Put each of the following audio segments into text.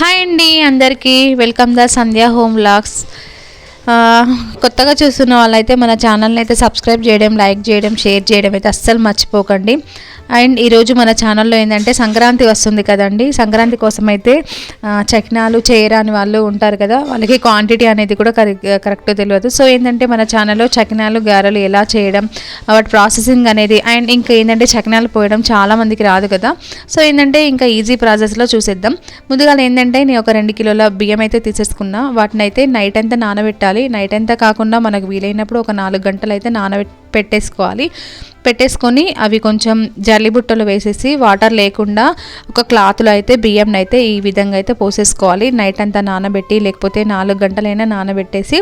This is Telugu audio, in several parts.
హాయ్ అండి అందరికీ. Welcome the Sandhya home vlogs. కొత్తగా చూస్తున్న వాళ్ళైతే మన ఛానల్ని అయితే సబ్స్క్రైబ్ చేయడం లైక్ చేయడం షేర్ చేయడం అయితే అస్సలు మర్చిపోకండి. అండ్ ఈరోజు మన ఛానల్లో ఏంటంటే సంక్రాంతి వస్తుంది కదండి. సంక్రాంతి కోసం అయితే ఆ, చకినాలు చేయరాని వాళ్ళు ఉంటారు కదా వాళ్ళకి క్వాంటిటీ అనేది కూడా కరెక్ట్ తెలియదు. సో ఏంటంటే మన ఛానల్లో చకినాలు గారెలు ఎలా చేయడం వాటి ప్రాసెసింగ్ అనేది అండ్ ఇంకా ఏంటంటే చకినాలు పోయడం చాలామందికి రాదు కదా. సో ఏంటంటే ఇంకా ఈజీ ప్రాసెస్లో చూసేద్దాం. ముందుగా ఏంటంటే నేను ఒక రెండు కిలోల బియ్యం అయితే తీసేసుకున్నా. వాటిని అయితే నైట్ అంతా నానబెట్టాలి. నైట్ అంతా కాకుండా మనకు వీలైనప్పుడు ఒక నాలుగు గంటలు అయితే నానబెట్ పెట్టేసుకోవాలి. పెట్టేసుకొని అవి కొంచెం జల్లిబుట్టలో వేసేసి వాటర్ లేకుండా ఒక క్లాత్లో అయితే బియ్యం అయితే ఈ విధంగా అయితే పోసేసుకోవాలి. నైట్ అంతా నానబెట్టి లేకపోతే నాలుగు గంటలైనా నానబెట్టేసి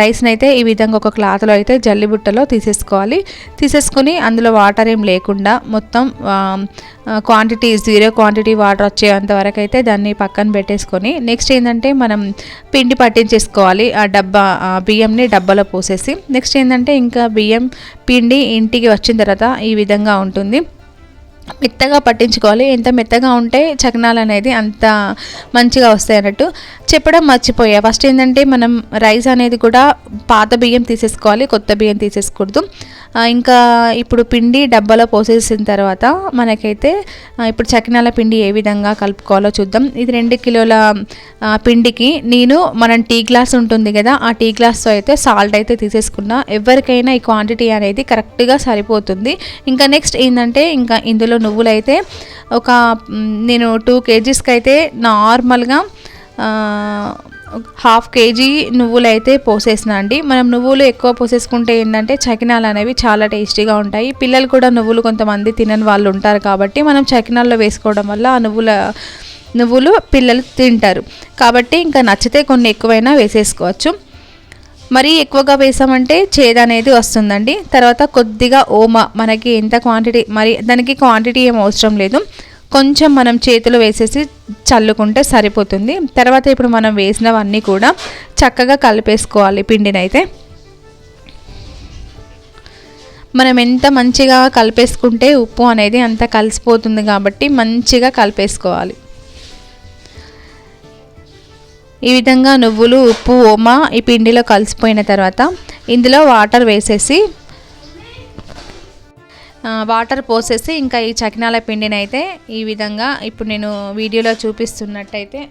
రైస్ని అయితే ఈ విధంగా ఒక క్లాత్లో అయితే జల్లిబుట్టలో తీసేసుకోవాలి. తీసేసుకొని అందులో వాటర్ ఏం లేకుండా మొత్తం క్వాంటిటీ జీరో క్వాంటిటీ వాటర్ వచ్చేంత వరకు అయితే దాన్ని పక్కన పెట్టేసుకొని నెక్స్ట్ ఏంటంటే మనం పిండి పట్టించేసుకోవాలి. ఆ డబ్బా ఆ బియ్యంని డబ్బాలో పోసేసి నెక్స్ట్ ఏంటంటే ఇంకా బియ్యం పిండి ఇంటికి వచ్చిన తర్వాత ఈ విధంగా ఉంటుంది. మెత్తగా పట్టించుకోవాలి. ఎంత మెత్తగా ఉంటే చకనాలు అనేది అంత మంచిగా వస్తాయి అన్నట్టు చెప్పడం మర్చిపోయా. ఫస్ట్ ఏంటంటే మనం రైస్ అనేది కూడా పాత బియ్యం తీసేసుకోవాలి. కొత్త బియ్యం తీసేసుకూడదు ఇంకా ఇప్పుడు పిండి డబ్బాలో పోసేసిన తర్వాత మనకైతే ఇప్పుడు చకినాల పిండి ఏ విధంగా కలుపుకోవాలో చూద్దాం. ఇది రెండు కిలోల పిండికి నేను మనం టీ గ్లాస్ ఉంటుంది కదా ఆ టీ గ్లాస్తో అయితే సాల్ట్ అయితే తీసేసుకున్నా. ఎవరికైనా ఈ క్వాంటిటీ అనేది కరెక్ట్గా సరిపోతుంది. ఇంకా నెక్స్ట్ ఏంటంటే ఇంకా ఇందులో నువ్వులు అయితే ఒక నేను టూ కేజీస్కి అయితే నార్మల్గా హాఫ్ కేజీ నువ్వులు అయితే పోసేసిన అండి. మనం నువ్వులు ఎక్కువ పోసేసుకుంటే ఏంటంటే చకినాలు అనేవి చాలా టేస్టీగా ఉంటాయి. పిల్లలు కూడా నువ్వులు కొంతమంది తినని వాళ్ళు ఉంటారు కాబట్టి మనం చకినాల్లో వేసుకోవడం వల్ల ఆ నువ్వుల నువ్వులు పిల్లలు తింటారు. కాబట్టి ఇంకా నచ్చితే కొన్ని ఎక్కువైనా వేసేసుకోవచ్చు. మరీ ఎక్కువగా వేసామంటే చేదు అనేది వస్తుందండి. తర్వాత కొద్దిగా ఓమ మనకి ఎంత క్వాంటిటీ మరి దానికి క్వాంటిటీ ఏం అవసరం లేదు. కొంచెం మనం చేతిలో వేసేసి చల్లుకుంటే సరిపోతుంది. తర్వాత ఇప్పుడు మనం వేసినవన్నీ కూడా చక్కగా కలిపేసుకోవాలి పిండినైతే. మనం ఎంత మంచిగా కలిపేసుకుంటే ఉప్పు అనేది అంత కలిసిపోతుంది కాబట్టి మంచిగా కలిపేసుకోవాలి. ఈ విధంగా నువ్వులు ఉప్పు ఓమా ఈ పిండిలో కలిసిపోయిన తర్వాత ఇందులో వాటర్ వేసేసి వాటర్ పోసేసి ఇంకా ఈ చకినాల పిండిని అయితే ఈ విధంగా ఇప్పుడు నేను వీడియోలో చూపిస్తున్నట్టయితే.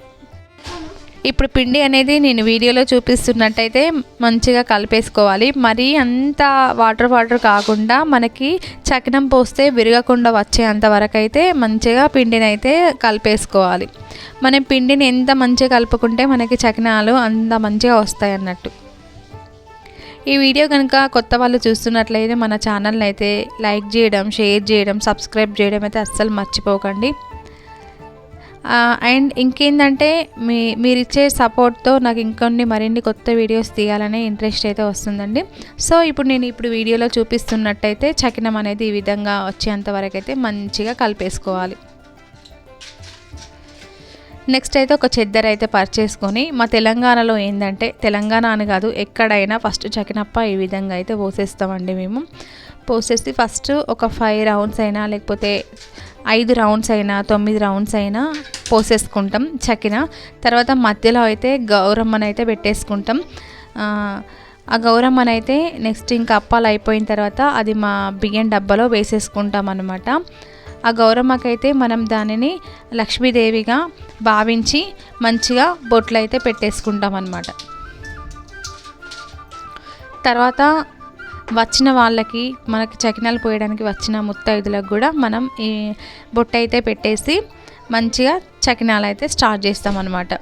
ఇప్పుడు పిండి అనేది నేను వీడియోలో చూపిస్తున్నట్టయితే మంచిగా కలిపేసుకోవాలి. మరీ అంత వాటర్ వాటర్ కాకుండా మనకి చకినం పోస్తే విరగకుండా వచ్చేంత వరకు అయితే మంచిగా పిండిని అయితే కలిపేసుకోవాలి. మనం పిండిని ఎంత మంచిగా కలుపుకుంటే మనకి చకినాలు అంత మంచిగా వస్తాయి అన్నట్టు ఈ వీడియో కనుక కొత్త వాళ్ళు చూస్తున్నట్లయితే మన ఛానల్ని అయితే లైక్ చేయడం షేర్ చేయడం సబ్స్క్రైబ్ చేయడం అయితే అస్సలు మర్చిపోకండి. అండ్ ఇంకేంటంటే మీ మీరు ఇచ్చే సపోర్ట్తో నాకు ఇంకొన్ని మరిన్ని కొత్త వీడియోస్ తీయాలనే ఇంట్రెస్ట్ అయితే వస్తుందండి. సో ఇప్పుడు నేను ఇప్పుడు వీడియోలో చూపిస్తున్నట్టయితే చకినం అనేది ఈ విధంగా వచ్చేంత వరకు అయితే మంచిగా కలిపేసుకోవాలి. నెక్స్ట్ అయితే ఒక చెద్దర అయితే పర్చేసుకొని మా తెలంగాణలో ఏంటంటే తెలంగాణ అని కాదు ఎక్కడైనా ఫస్ట్ చకినప్ప ఈ విధంగా అయితే పోసేస్తామండి మేము. పోసేసి ఫస్ట్ ఒక ఫైవ్ రౌండ్స్ అయినా లేకపోతే ఐదు రౌండ్స్ అయినా తొమ్మిది రౌండ్స్ అయినా పోసేసుకుంటాం చకిన. తర్వాత మధ్యలో అయితే గౌరమ్మనైతే అయితే పెట్టేసుకుంటాం. ఆ, ఆ గౌరమ్మనైతే నెక్స్ట్ ఇంకా అప్పాలు అయిపోయిన తర్వాత అది మా బియ్యం డబ్బాలో వేసేసుకుంటాం అనమాట ఆ గౌరమ్మకైతే మనం దానిని లక్ష్మీదేవిగా భావించి మంచిగా బొట్లు అయితే పెట్టేసుకుంటాం అన్నమాట తర్వాత వచ్చిన వాళ్ళకి మనకి చకినాలు పోయడానికి వచ్చిన ముత్తైదులకు కూడా మనం ఈ బొట్టు అయితే పెట్టేసి మంచిగా చకినాలు అయితే స్టార్ట్ చేస్తాం అనమాట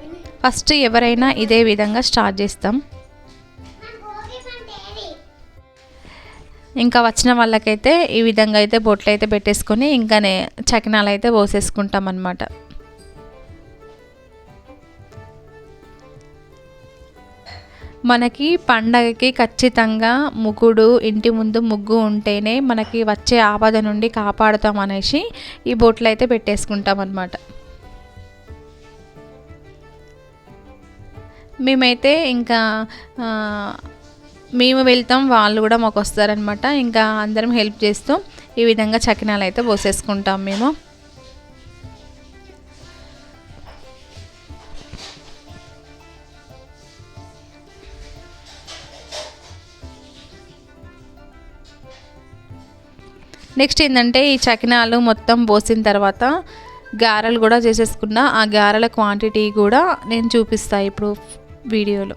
ఫస్ట్ ఎవరైనా ఇదే విధంగా స్టార్ట్ చేస్తాం. ఇంకా వచ్చిన వాళ్ళకైతే ఈ విధంగా అయితే బొట్లు అయితే పెట్టేసుకొని ఇంకానే చకినాలు అయితే పోసేసుకుంటాం అన్నమాట మనకి పండగకి ఖచ్చితంగా ముగ్గుడు ఇంటి ముందు ముగ్గు ఉంటేనే మనకి వచ్చే ఆపద నుండి కాపాడుతాం అనేసి ఈ బొట్లు అయితే పెట్టేసుకుంటాం అన్నమాట మేమైతే ఇంకా మేము వెళ్తాం వాళ్ళు కూడా మాకు వస్తారనమాట ఇంకా అందరం హెల్ప్ చేస్తూ ఈ విధంగా చకినాలు అయితే పోసేసుకుంటాం మేము. నెక్స్ట్ ఏంటంటే ఈ చకినాలు మొత్తం పోసిన తర్వాత గారెలు కూడా చేసేసుకున్నా. ఆ గారెల క్వాంటిటీ కూడా నేను చూపిస్తాను ఇప్పుడు వీడియోలో.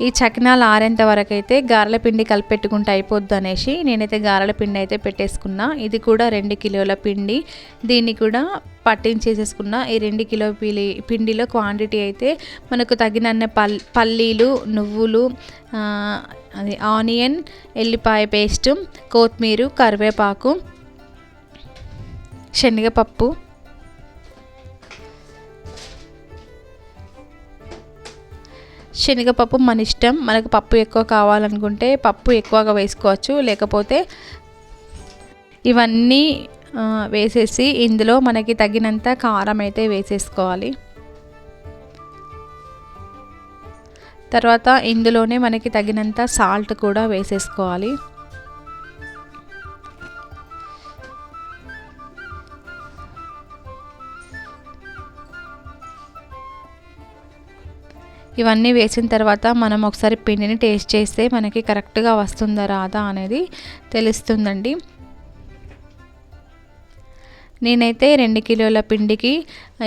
ఈ చకినాలు ఆరేంత వరకు అయితే గారెల పిండి కలిపెట్టుకుంటే అయిపోద్ది అనేసి నేనైతే గారెల పిండి అయితే పెట్టేసుకున్నా. ఇది కూడా రెండు కిలోల పిండి. దీన్ని కూడా పట్టించేసేసుకున్న ఈ రెండు కిలో పిలి పిండిలో క్వాంటిటీ అయితే మనకు తగినన్న పల్ పల్లీలు నువ్వులు అది ఆనియన్ ఎల్లిపాయ పేస్టు కొత్తిమీర కరివేపాకు శనగపప్పు శనగపప్పు మన ఇష్టం. మనకు పప్పు ఎక్కువ కావాలనుకుంటే పప్పు ఎక్కువగా వేసుకోవచ్చు. లేకపోతే ఇవన్నీ వేసేసి ఇందులో మనకి తగినంత కారం అయితే వేసేసుకోవాలి. తర్వాత ఇందులోనే మనకి తగినంత సాల్ట్ కూడా వేసేసుకోవాలి. ఇవన్నీ వేసిన తర్వాత మనం ఒకసారి పిండిని టేస్ట్ చేస్తే మనకి కరెక్ట్గా వస్తుందా రాదా అనేది తెలుస్తుందండి. నేనైతే రెండు కిలోల పిండికి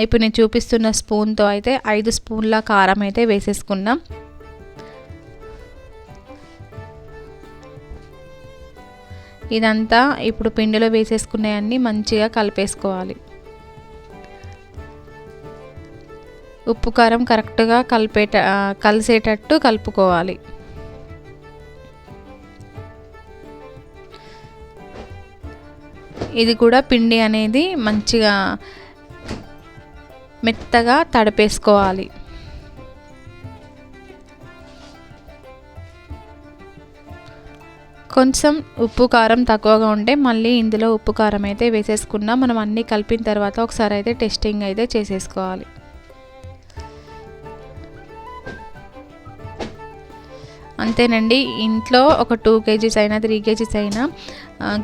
ఇప్పుడు నేను చూపిస్తున్న స్పూన్తో అయితే ఐదు స్పూన్ల కారం అయితే వేసేసుకున్నాం. ఇదంతా ఇప్పుడు పిండిలో వేసేసుకునేవన్నీ మంచిగా కలిపేసుకోవాలి. ఉప్పు కారం కరెక్ట్గా కలిపేట కలిసేటట్టు కలుపుకోవాలి. ఇది కూడా పిండి అనేది మంచిగా మెత్తగా తడిపేసుకోవాలి. కొంచెం ఉప్పు కారం తక్కువగా ఉంటే మళ్ళీ ఇందులో ఉప్పు కారం అయితే వేసేసుకున్నా మనం అన్నీ కలిపిన తర్వాత ఒకసారి అయితే టెస్టింగ్ అయితే చేసేసుకోవాలి. అంతేనండి. ఇంట్లో ఒక టూ కేజీస్ అయినా త్రీ కేజీస్ అయినా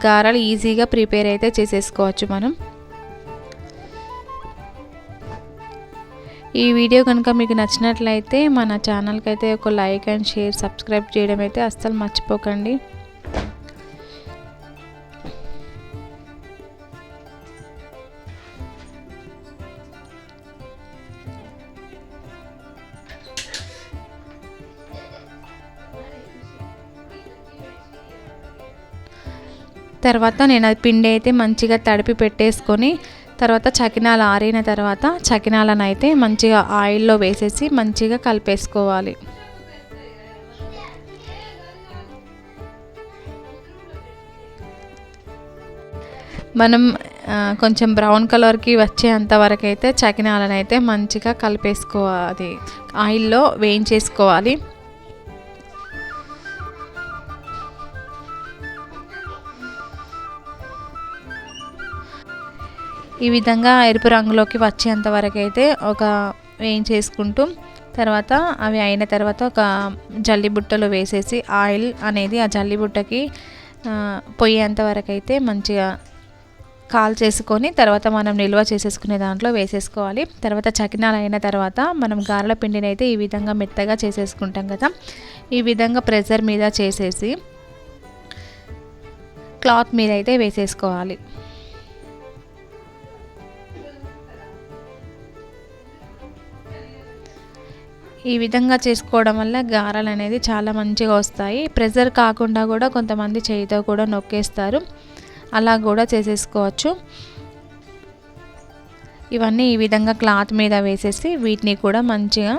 గారాలు ఈజీగా ప్రిపేర్ అయితే చేసేసుకోవచ్చు మనం. ఈ వీడియో కనుక మీకు నచ్చినట్లయితే మన ఛానల్కి అయితే ఒక లైక్ అండ్ షేర్ సబ్స్క్రైబ్ చేయడం అయితే అస్సలు మర్చిపోకండి. తర్వాత నేను అది పిండి అయితే మంచిగా తడిపి పెట్టేసుకొని తర్వాత చకినాలు ఆరిన తర్వాత చకినాలను అయితే మంచిగా ఆయిల్లో వేసేసి మంచిగా కలిపేసుకోవాలి. మనం కొంచెం బ్రౌన్ కలర్కి వచ్చేంత వరకు అయితే చకినాలను అయితే మంచిగా కలిపేసుకోవాలి. ఆయిల్లో వేయించేసుకోవాలి. ఈ విధంగా ఎరుపు రంగులోకి వచ్చేంత వరకు అయితే ఒక వేయించేసుకుంటూ తర్వాత అవి అయిన తర్వాత ఒక జల్లి బుట్టలో వేసేసి ఆయిల్ అనేది ఆ జల్లి బుట్టకి పొయ్యేంత వరకు అయితే మంచిగా కాల్ చేసుకొని తర్వాత మనం నిల్వ చేసేసుకునే దాంట్లో వేసేసుకోవాలి. తర్వాత చకినాలు అయిన తర్వాత మనం గారెల పిండిని అయితే ఈ విధంగా మెత్తగా చేసేసుకుంటాం కదా. ఈ విధంగా ప్రెషర్ మీద చేసేసి క్లాత్ మీద అయితే వేసేసుకోవాలి. ఈ విధంగా చేసుకోవడం వల్ల గారెలు అనేది చాలా మంచిగా వస్తాయి. ప్రెజర్ కాకుండా కూడా కొంతమంది చేయితో కూడా నొక్కేస్తారు. అలా కూడా చేసేసుకోవచ్చు. ఇవన్నీ ఈ విధంగా క్లాత్ మీద వేసేసి వీటిని కూడా మంచిగా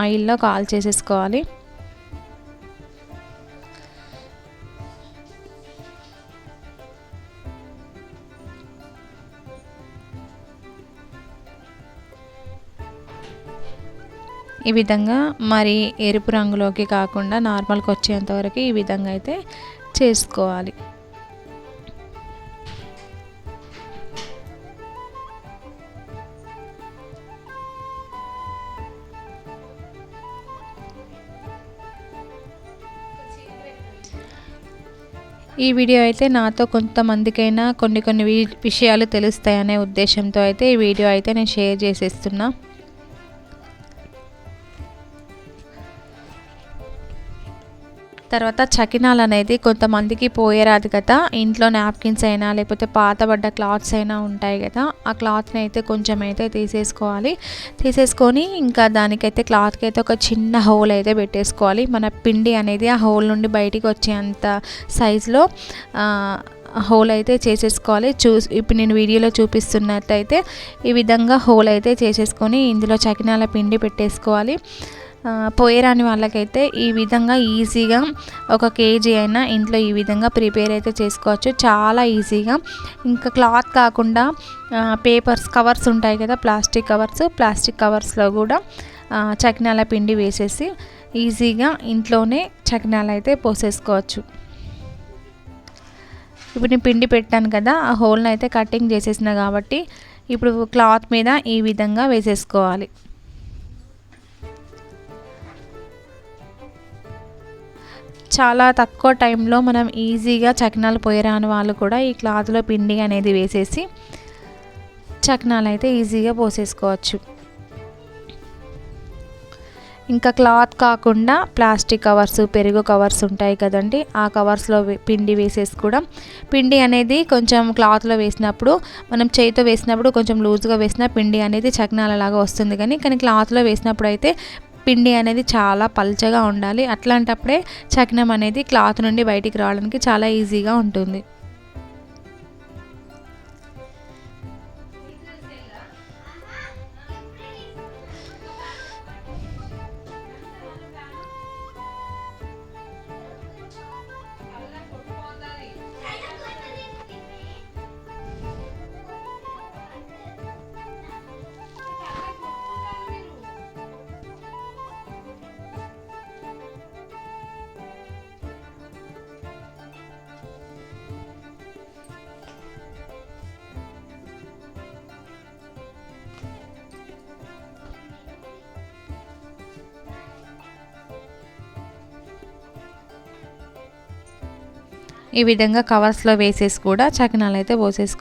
ఆయిల్లో కాల్ చేసేసుకోవాలి. ఈ విధంగా మరి ఎరుపు రంగులోకి కాకుండా నార్మల్కి వచ్చేంతవరకు ఈ విధంగా అయితే చేసుకోవాలి. ఈ వీడియో అయితే నాతో కొంతమందికైనా కొన్ని కొన్ని విషయాలు తెలుస్తాయనే ఉద్దేశంతో అయితే ఈ వీడియో అయితే నేను షేర్ చేసేస్తున్నా. తర్వాత చకినాలు అనేది కొంతమందికి పోయేరాదు కదా. ఇంట్లో నాప్కిన్స్ అయినా లేకపోతే పాతబడ్డ క్లాత్స్ అయినా ఉంటాయి కదా. ఆ క్లాత్ని అయితే కొంచెం అయితే తీసేసుకోవాలి. తీసేసుకొని ఇంకా దానికైతే క్లాత్కి అయితే ఒక చిన్న హోల్ అయితే పెట్టేసుకోవాలి. మన పిండి అనేది ఆ హోల్ నుండి బయటికి వచ్చేంత సైజులో హోల్ అయితే చేసేసుకోవాలి. చూ ఇప్పుడు నేను వీడియోలో చూపిస్తున్నట్టయితే ఈ విధంగా హోల్ అయితే చేసేసుకొని ఇందులో చకినాల పిండి పెట్టేసుకోవాలి. పోయేరాని వాళ్ళకైతే ఈ విధంగా ఈజీగా ఒక కేజీ అయినా ఇంట్లో ఈ విధంగా ప్రిపేర్ అయితే చేసుకోవచ్చు. చాలా ఈజీగా. ఇంకా క్లాత్ కాకుండా పేపర్స్ కవర్స్ ఉంటాయి కదా ప్లాస్టిక్ కవర్స్. ప్లాస్టిక్ కవర్స్లో కూడా చకినాల పిండి వేసేసి ఈజీగా ఇంట్లోనే చకినాలు అయితే పోసేసుకోవచ్చు. ఇప్పుడు నేను పిండి పెట్టాను కదా ఆ హోల్ని అయితే కటింగ్ చేసేసిన కాబట్టి ఇప్పుడు క్లాత్ మీద ఈ విధంగా వేసేసుకోవాలి. చాలా తక్కువ టైంలో మనం ఈజీగా చకినాలు పోయరాని వాళ్ళు కూడా ఈ క్లాత్లో పిండి అనేది వేసేసి చకినాలు అయితే ఈజీగా పోసేసుకోవచ్చు. ఇంకా క్లాత్ కాకుండా ప్లాస్టిక్ కవర్స్ పెరుగు కవర్స్ ఉంటాయి కదండి ఆ కవర్స్లో పిండి వేసేసి కూడా పిండి అనేది కొంచెం క్లాత్లో వేసినప్పుడు మనం చేతితో వేసినప్పుడు కొంచెం లూజ్గా వేసిన పిండి అనేది చక్నాలలాగా వస్తుంది కానీ కానీ క్లాత్లో వేసినప్పుడు అయితే పిండి అనేది చాలా పల్చగా ఉండాలి. అట్లాంటప్పుడే చకినం అనేది క్లాత్ నుండి బయటికి రావడానికి చాలా ఈజీగా ఉంటుంది. ఈ విధంగా కవర్స్లో వేసేసి కూడా చకినాలు అయితే పోసేసుకో